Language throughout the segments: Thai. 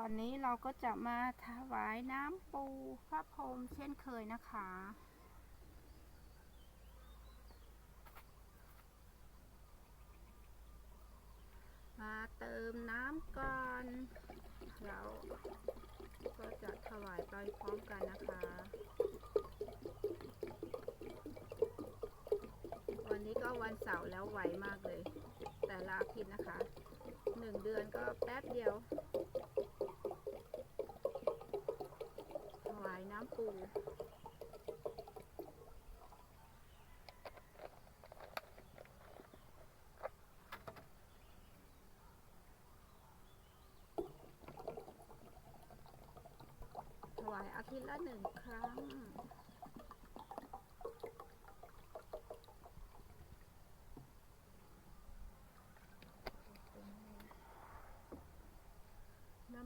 อนนี้เราก็จะมาถวายน้ำปูพระพรหมเช่นเคยนะคะ มาเติมน้ำก่อนเราก็จะถวายไปพร้อมกันนะคะ วันนี้ก็วันเสาร์แล้วไวมากเลย แต่ละอาทิตย์นะคะหนึ่งเดือนก็แป๊บเดียว ถ กูถวายอาทิตย์ละหนึ่งครั้ง นะโม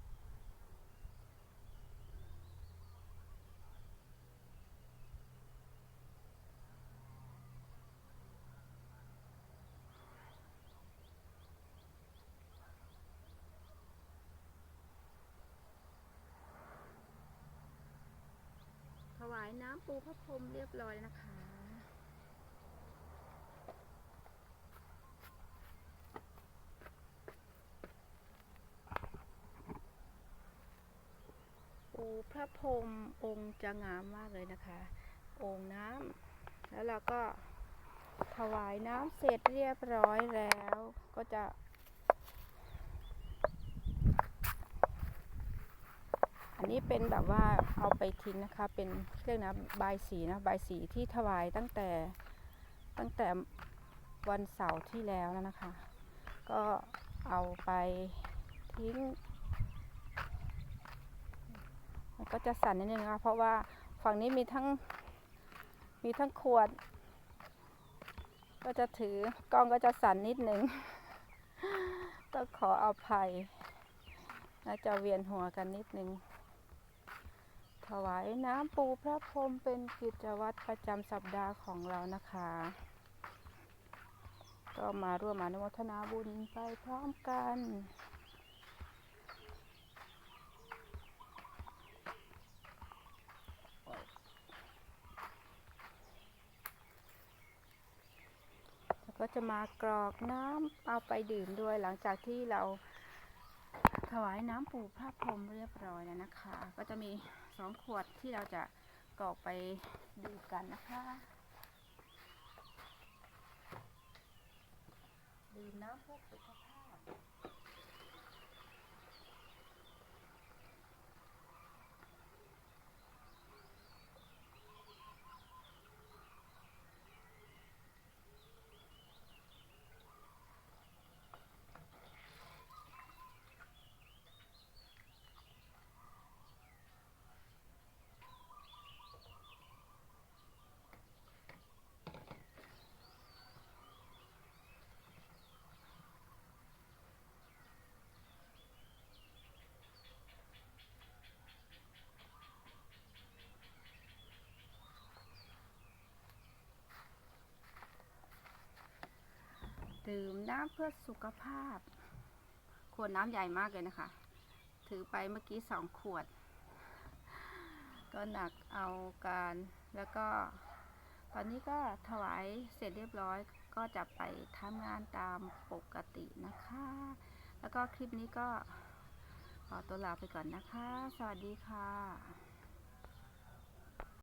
ายน้ำปูพระพรหมเรียบร้อยแล้วนะคะ ปูพระพรหมองค์จะงามมากเลยนะคะ องค์น้ำแล้วเราก็ถวายน้ำเสร็จเรียบร้อยแล้วก็จะ อันนี้เป็นแบบว่าเอาไปทิ้งนะคะ เป็นเรียกนะใบสีนะใบสีที่ถวายตั้งแต่ตั้งแต่วันเสาร์ที่แล้วนะนะคะ ก็เอาไปทิ้งมันก็จะสั่นนิดนึงนะคะเพราะว่าฝั่งนี้มีทั้งมีทั้งขวด ก็จะถือกล้องก็จะสั่นนิดนึงต้องขออภัยน่าจะเวียนหัวกันนิดนึง วายน้ำปูพระพรหมเป็นกิจวัตรประจำสัปดาห์ของเรานะคะ ก็มาร่วมอนุโมทนาบุญไปพร้อมกันแล้วก็จะมากรอกน้ำเอาไปดื่มด้วยหลังจากที่เรา ถวายน้ำปูพระพรหมเรียบร้อยแล้วนะคะ ก็จะมีสองขวดที่เราจะกรอกไปดื่มกันนะคะดื่มน้ำเพื่อสุขภาพ ดื่มน้ำเพื่อสุขภาพ ขวดน้ำใหญ่มากเลยนะคะ ถือไปเมื่อกี้สองขวด ก็หนักเอาการแล้วก็ ตอนนี้ก็ถวายเสร็จเรียบร้อยก็จะไปทำงานตามปกตินะคะ แล้วก็คลิปนี้ก็ขอตัวลาไปก่อนนะคะ สวัสดีค่ะ